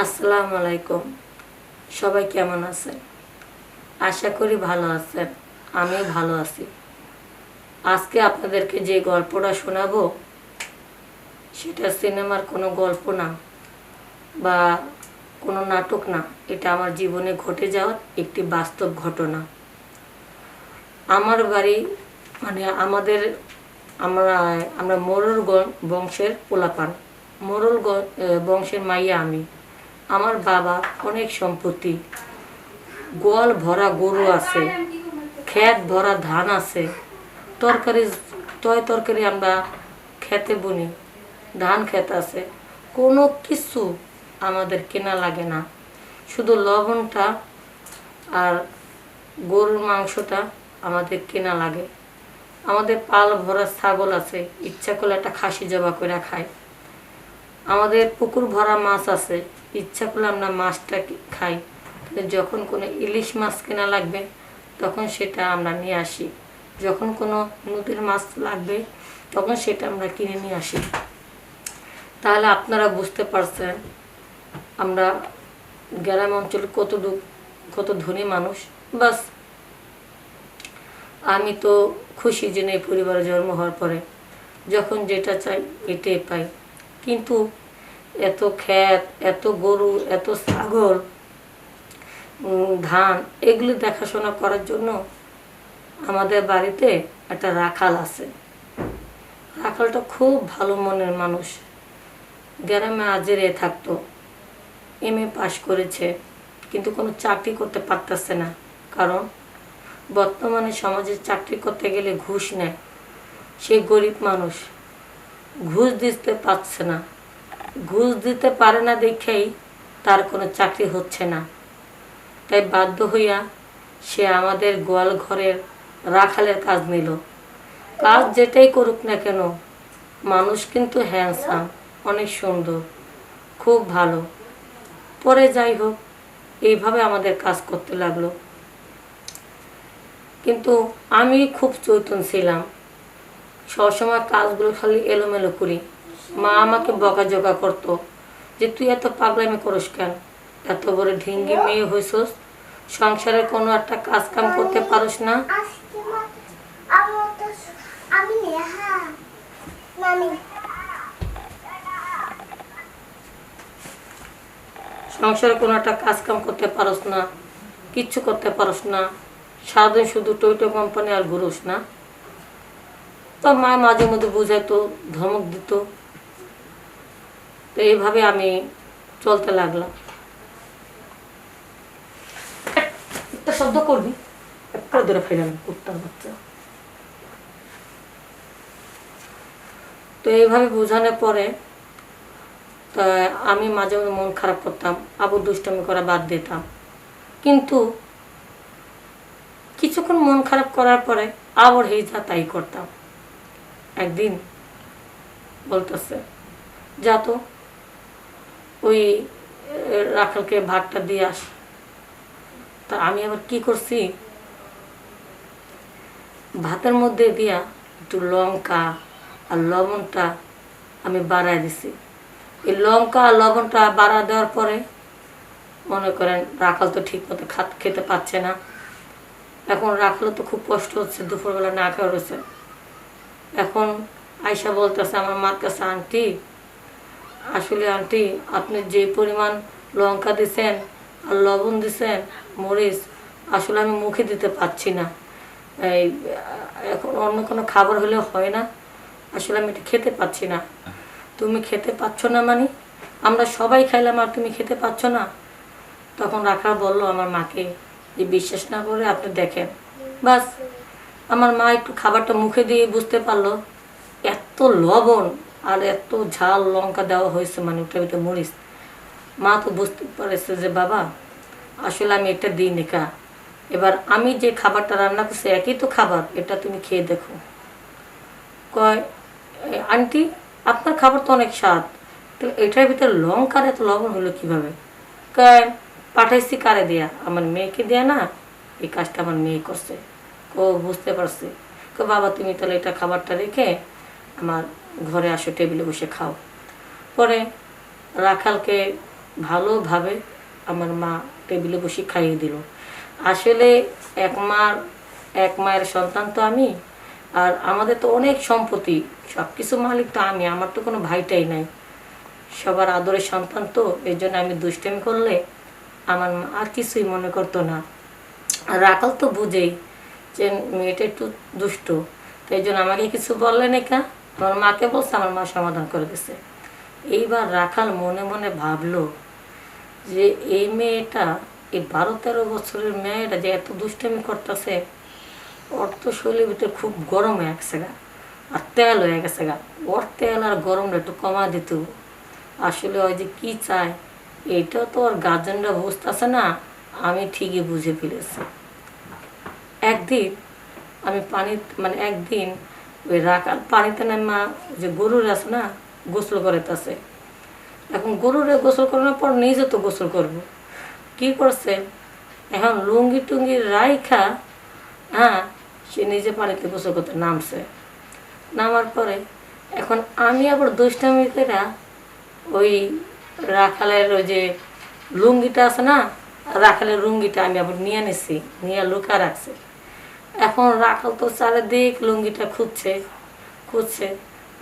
আসসালামু আলাইকুম। সবাই কেমন আছেন? আশা করি ভালো আছেন। আমিও ভালো আছি। আজকে আপনাদেরকে যে গল্পটা শোনাবো, সেটা সিনেমার কোনো গল্প না বা কোনো নাটক না। এটা আমার জীবনে ঘটে যাওয়ার একটি বাস্তব ঘটনা। আমার বাড়ি মানে আমাদের, আমরা আমরা মোরল বংশের পোলাপান। মোরল বংশের মাইয়া আমি। আমার বাবা অনেক সম্পত্তি। গোয়াল ভরা গরু আছে, ক্ষেত ভরা ধান আছে, তরকারি, তয় তরকারি আমরা খেতে বুনি, ধান ক্ষেত আছে। কোনো কিছু আমাদের কেনা লাগে না। শুধু লবণটা আর গরুর মাংসটা আমাদের কেনা লাগে। আমাদের পাল ভরা ছাগল আছে, ইচ্ছা করলে একটা খাসি জবা করে খায়। আমাদের পুকুর ভরা মাছ আছে ইচ্ছা করলে আমরা মাছটা খাই। যখন কোনো ইলিশ মাছ কেনা লাগবে, তখন সেটা আমরা নিয়ে আসি। যখন কোনো নদীর মাছ লাগবে, তখন সেটা আমরা কিনে নিয়ে আসি। তাহলে আপনারা বুঝতে পারছেন, আমরা গ্রাম অঞ্চলে কত কত ধনী মানুষ। বাস, আমি তো খুশি যে এই পরিবারে জন্ম হওয়ার পরে, যখন যেটা চাই এটাই পাই। কিন্তু এত ক্ষেত, এত গরু, এত ছাগল ধান, এগুলি দেখাশোনা করার জন্য আমাদের বাড়িতে একটা রাখাল আছে। রাখালটা খুব ভালো মনের মানুষ। গ্রামে আজেরে থাকতো, এম এ পাশ করেছে, কিন্তু কোনো চাকরি করতে পারতেছে না। কারণ বর্তমানে সমাজে চাকরি করতে গেলে ঘুষ নেয়। সে গরিব মানুষ, ঘুষ দিতে পারছে না। ঘুষ দিতে পারে না দেখেই তার কোনো চাকরি হচ্ছে না। তাই বাধ্য হইয়া সে আমাদের গোয়াল ঘরের রাখালের কাজ নিল। কাজ যেটাই করুক না কেন, মানুষ কিন্তু হ্যান্ডসাম অনেক সুন্দর, খুব ভালো। পরে যাই হোক, এইভাবে আমাদের কাজ করতে লাগল। কিন্তু আমি খুব চৈতন ছিলাম। সবসময় কাজগুলো খালি এলোমেলো করি। মা আমাকে বকাঝকা করতো যে তুই এত পাগলামি করিস কেন? এত বড় ঢিঙ্গি মেয়ে হইছস সংসারে কোনো একটা কাজ কাম করতে পারিস না? সংসারে কোনো একটা কাজ কাম করতে পারস না কিচ্ছু করতে পারস না সারাদিন শুধু টইটো কোম্পানি আর ঘুরোস না। তো মা মাঝে মধ্যে বুঝাইতো ধমক দিত। তো এইভাবে আমি চলতে লাগলাম। একটা শব্দ করবি? একটা ধরে ফেলাম কুত্তার বাচ্চা। তো এইভাবে বোঝানোর পরে তা আমি মাঝে মাঝে মন খারাপ করতাম আবার দুষ্টমি করা বাদ দিতাম। কিন্তু কিছুক্ষণ মন খারাপ করার পরে আবার যা তাই করতাম। একদিন বলতেছে যা তো ওই রাখালকে ভাতটা দিয়ে আস। তা আমি আবার কি করছি? ভাতের মধ্যে দিয়া একটু লঙ্কা আর লবণটা আমি বাড়ায় দিছি। এই লঙ্কা আর লবণটা বাড়া দেওয়ার পরে মনে করেন রাখাল তো ঠিক মতো খাত, খেতে পাচ্ছে না। এখন রাখাল তো খুব কষ্ট হচ্ছে, দুপুরবেলা না খাওয়া রয়েছে। এখন আয়সা বলতেছে, আমার মার কাছে, আন্টি আসলে আন্টি, আপনি যে পরিমাণ লঙ্কা দিছেন আর লবণ দিছেন, মরিচ, আসলে আমি মুখে দিতে পারছি না। এই, এখন অন্য কোনো খাবার হলে হয় না। আসলে আমি এটা খেতে পাচ্ছি না। তুমি খেতে পাচ্ছ না মানে? আমরা সবাই খাইলাম আর তুমি খেতে পাচ্ছ না? তখন রাখা বলল, আমার মাকে যে বিশ্বাস না করে আপনি দেখেন। বাস, আমার মা একটু খাবারটা মুখে দিয়ে বুঝতে পারল। এত লবণ আর এত ঝাল লঙ্কা দেওয়া হয়েছে মানে ওটার ভিতরে মরিচ। মা তো বুঝতে পারেছে যে বাবা আসলে আমি এটা দিই নিকা এবার আমি যে খাবারটা রান্না করছি একই তো খাবার এটা তুমি খেয়ে দেখো। কয় "এ, আন্টি আপনার খাবার তো অনেক স্বাদ। তো এটার ভিতরে লঙ্কার এত লবণ হলো কীভাবে? কয় পাঠাইছি কারে দেয়া? আমার মেয়েকে দেয়া না এই কাজটা আমার মেয়ে করছে। ও বুঝতে পারছে। বাবা তুমি তাহলে এটা খাবারটা রেখে আমার ঘরে আসো, টেবিলে বসে খাও। পরে রাখালকে ভালোভাবে আমার মা টেবিলে বসে খাইয়ে দিল। আসলে এক মার, এক মায়ের সন্তান তো আমি, আর আমাদের তো অনেক সম্পত্তি সব কিছু মালিক তো আমি, আমার তো কোনো ভাইটাই নাই। সবার আদরের সন্তান তো এই জন্য আমি দুষ্টামি করলে আমার মা আর কিছুই মনে করতো না। আর রাখাল তো বুঝেই যে মেয়েটা একটু দুষ্ট তো এই জন্য আমাকে কিছু বললে না কা আমার মাকে বলছে, আমার মা সমাধান করে দিছে। এইবার রাখাল মনে মনে ভাবলো যে এই মেয়েটা, এই বারো তেরো বছরের মেয়েটা যে এত দুষ্টামি করতেছে, ওর তো ভিতরে খুব গরম হয়ে গেছে গা, আর তেল হয়ে গেছে গা। ওর তেল আর গরমটা একটু কমা দিত। আসলে ওই যে কি চায় এটা তো ওর গার্জেনরা বুঝতেছে না, আমি ঠিকই বুঝে ফেলেছি। একদিন আমি পানি মানে একদিন ওই রাখাল পানিতে নামা যে গরুর আছে না, গোসল করেতেছে এখন গরুরে গোসল করানোর পর নিজে তো গোসল করব। কি করছে? এখন লুঙ্গি টুঙ্গি রাইখা হ্যাঁ সে নিজে পানিতে গোসল করতে নামছে। নামার পরে এখন আমি আবার দুষ্টামি করে ওই রাখালের ওই যে লুঙ্গিটা আছে না, রাখালের লুঙ্গিটা আমি আবার নিয়ে নিছি নিয়ে লুকা রাখছি। এখন রাখাল তো চারিদিক লুঙ্গিটা খুঁজছে খুঁজছে।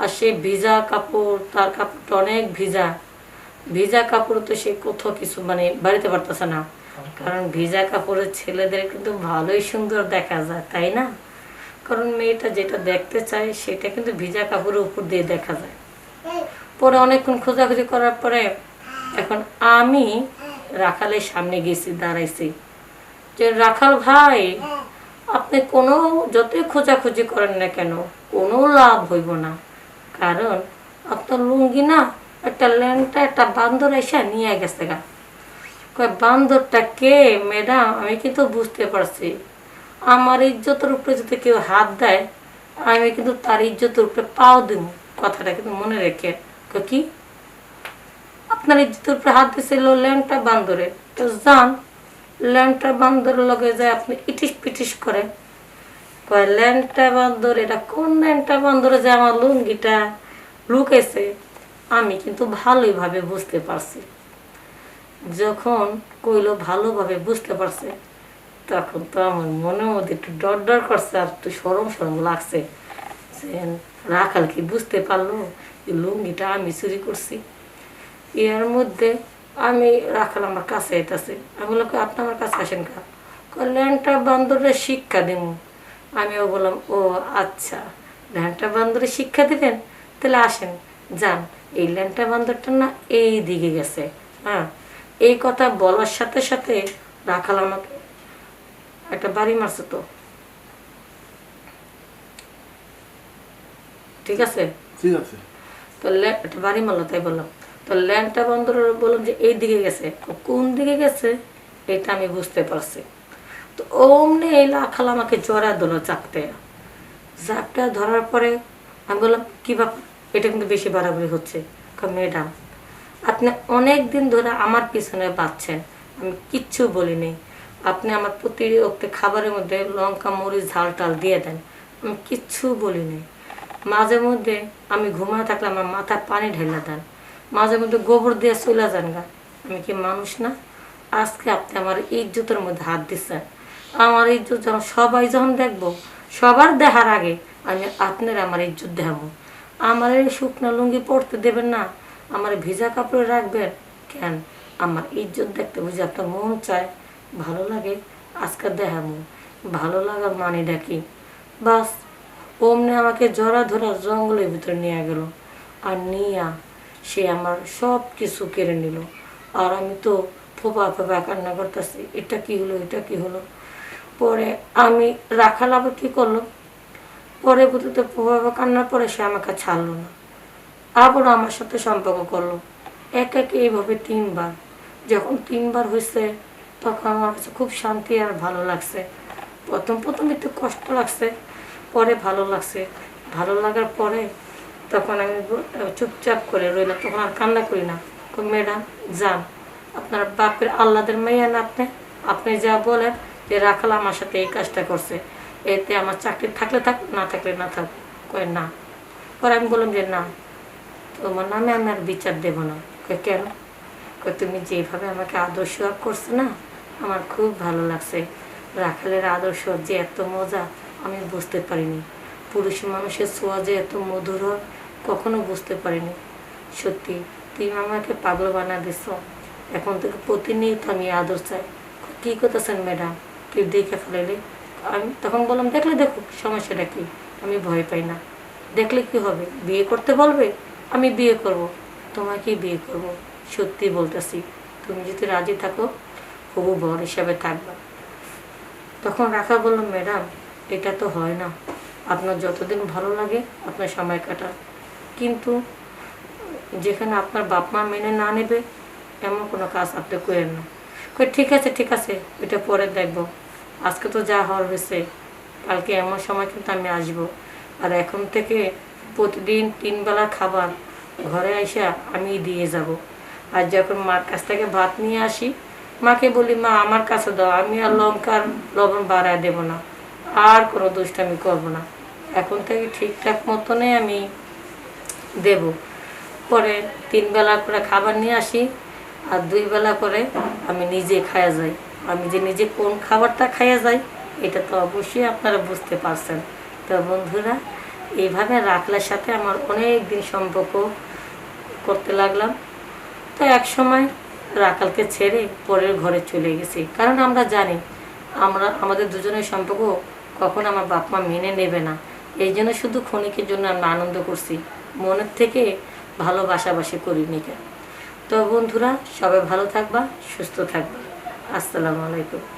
আর সে ভিজা কাপড়, তার কাপড়টা অনেক ভিজা। ভিজা কাপড় তো সে কোথাও কিছু মানে বাড়িতে পারতেছে না। কারণ ভিজা কাপড়ের ছেলেদের কিন্তু ভালোই সুন্দর দেখা যায়, তাই না? কারণ মেয়েটা যেটা দেখতে চায়, সেটা কিন্তু ভিজা কাপড়ের উপর দিয়ে দেখা যায়। পরে অনেকক্ষণ খোঁজাখুঁজি করার পরে এখন আমি রাখালের সামনে গেছি, দাঁড়াইছি। যে রাখাল ভাই আপনি কোনো যতই খোঁজাখুঁজি করেন না কেন, কোনো লাভ হইব না। কারণ আপনার লুঙ্গি না একটা ল্যাংটা, একটা বান্দর এসে নিয়ে গেছে গা। কয়, বান্দরটা কে? ম্যাডাম, আমি কিন্তু বুঝতে পারছি। আমার ইজ্জতের উপরে যদি কেউ হাত দেয়, আমি কিন্তু তার ইজ্জতের উপরে পাও দিব। কথাটা কিন্তু মনে রেখে। কি? আপনার ইজ্জতের উপরে হাত দিছিল ল্যাংটা বান্দরে। তো যান ল্যাংটা বান্দরের লগে যায় আপনি ইটিস পিটিস করে কয়, ল্যাংটা বান্দর, এটা কোন ল্যাংটা বান্দরে যে আমার লুঙ্গিটা লুকেছে? আমি কিন্তু ভালোইভাবে বুঝতে পারছি। যখন কইলো ভালোভাবে বুঝতে পারছে, তখন তো আমার মনের মধ্যে একটু ডর ডর করছে আর একটু সরম সরম লাগছে। যে রাখাল কি বুঝতে পারল লুঙ্গিটা আমি চুরি করছি? এর মধ্যে আমি রাখাল আমার কাছে আইতাছে। আমি বললাম "কই, আপনি আমার কাছে আসেন কা ল্যাংটা বান্দরে শিক্ষা দেব আমিও বললাম ও আচ্ছা। ল্যাংটা বান্দরে শিক্ষা দিবেন তাহলে আসেন যান। এই ল্যাংটা বান্দরটা না এই দিকে গেছে হ্যাঁ? এই কথা বলার সাথে সাথে রাখাল আমাকে একটা বাড়ি মারছে তো। ঠিক আছে? ঠিক আছে। তো বাড়ি মারলো তাই বললাম। তো ল্যান্ডটা বন্ধ বললাম যে এই দিকে গেছে কোন দিকে গেছে এটা আমি বুঝতে পারছি। তো অমনি এই লাখাল আমাকে জড়া দিল চাপতে চাপটা ধরার পরে আমি বললাম, কী ব্যাপার? এটা কিন্তু বেশি বাড়াবাড়ি হচ্ছে। ম্যাডাম, আপনি অনেক দিন ধরে আমার পিছনে বাঁচছেন, আমি কিচ্ছু বলিনি। আপনি আমার প্রতি অক্তে খাবারের মধ্যে লঙ্কা, মরিচ ঝাল টাল দিয়ে দেন, আমি কিচ্ছু বলিনি। মাঝে মধ্যে আমি ঘুমায় থাকলে আমার মাথায় পানি ঢেলে দেন। মাঝে মধ্যে গোবর দিয়ে চলে যান গা। আমি কি মানুষ না? আজকে আপনি আমার ইজ্জতের মধ্যে হাত দিচ্ছেন। আমার ইজ্জত যখন সবাই যখন দেখব, সবার দেখার আগে আমি আপনার আমার ইজ্জত দেখাবো। আমার এই শুকনো লুঙ্গি পরতে দেবেন না, আমার ভিজা কাপড়ে রাখবেন। কেন? আমার ইজ্জত দেখতে বুঝি আপনার মন চায়। ভালো লাগে, আজকে দেখাবো। ভালো লাগার মানে ডাকি বাস, অমনি আমাকে জড়া ধরা জঙ্গলের ভিতরে নিয়ে গেল। আর নিয়া সে আমার সব কিছু কেড়ে নিল। আর আমি তো ফোপা ফোপা কান্না করতেছি, এটা কি হলো, এটা কি হলো? পরে আমি রাখাল আবার কি করল? পরে বুঝতে ফোপা কান্নার পরে সে আমাকে ছাড়লো না। আবার আমার সাথে সম্পর্ক করল। এক এক এইভাবে তিনবার। যখন তিনবার হয়েছে তখন আমার কাছে খুব শান্তি আর ভালো লাগছে। প্রথম প্রথম একটু কষ্ট লাগছে, পরে ভালো লাগছে। ভালো লাগার পরে তখন আমি চুপচাপ করে রইলাম। তখন আর কান্না করি না। ম্যাডাম যান। আপনার বাপের আল্লাদের মেয়ে না আপনি? আপনি যা বলেন যে রাখাল আমার সাথে এই কাজটা করছে। এতে আমার চাকরি থাকলে থাক না থাকলে না থাক। কয় না। পরে আমি বললাম যে না তোমার নামে আমি আর বিচার দেবো না। কয় কেন? কই, তুমি যেভাবে আমাকে আদর্শ করছ না আমার খুব ভালো লাগছে। রাখালের আদর্শ যে এত মজা আমি বুঝতে পারিনি। পুরুষ মানুষের ছোঁয়া যে এত মধুর হয় কখনো বুঝতে পারিনি। সত্যি, তুমি আমাকে পাগল বানা দিছ। এখন থেকে প্রতিনিয়ত আমি আদর চাই। কি করতেছেন ম্যাডাম? কেউ দেখে ফেলাইলে। আমি তখন বললাম, দেখলে দেখো, সমস্যাটা কি? আমি ভয় পাই না। দেখলে কি হবে? বিয়ে করতে বলবে? আমি বিয়ে করব। তোমাকেই বিয়ে করব। সত্যি বলতেছি। তুমি যদি রাজি থাকো হবু বর হিসাবে থাকবা। তখন রাখা বললাম ম্যাডাম, এটা তো হয় না। আপনার যতদিন ভালো লাগে, আপনার সময় কাটান। কিন্তু যেখানে আপনার বাপ মা মেনে না নেবে, এমন কোনো কাজ আপনি করেন না। কই, ঠিক আছে ঠিক আছে, এটা পরে দেখব। আজকে তো যা হওয়ার হয়েছে, কালকে এমন সময় কিন্তু আমি আসব। আর এখন থেকে প্রতিদিন তিন বেলা খাবার ঘরে এসে আমি দিয়ে যাব। আর যখন মার কাছ থেকে ভাত নিয়ে আসি, মাকে বলি, মা, আমার কাছে দাও, আমি আর লঙ্কার লবণ বাড়ায় দেবো না। আর কোনো দুষ্টামি করব না। এখন থেকে ঠিকঠাক মতনই আমি দেব। পরে তিন বেলা করে খাবার নিয়ে আসি আর দুই বেলা করে আমি নিজে খায়া যাই। আমি যে নিজে কোন খাবারটা খাইয়া যাই, এটা তো অবশ্যই আপনারা বুঝতে পারছেন। তো বন্ধুরা, এইভাবে রাখলার সাথে আমার অনেক দিন সম্পর্ক করতে লাগলাম। তো এক সময় রাখালকে ছেড়ে পরের ঘরে চলে গেছি। কারণ আমরা জানি, আমরা, আমাদের দুজনের সম্পর্ক কখন আমার বাপ মা মেনে নেবে না। এই জন্য শুধু ক্ষণিকের জন্য আমরা আনন্দ করছি। মনের থেকে ভালোবাসাবাসি করিনি কেন? তো বন্ধুরা সবাই ভালো থাকবা সুস্থ থাকবা। আসসালামু আলাইকুম।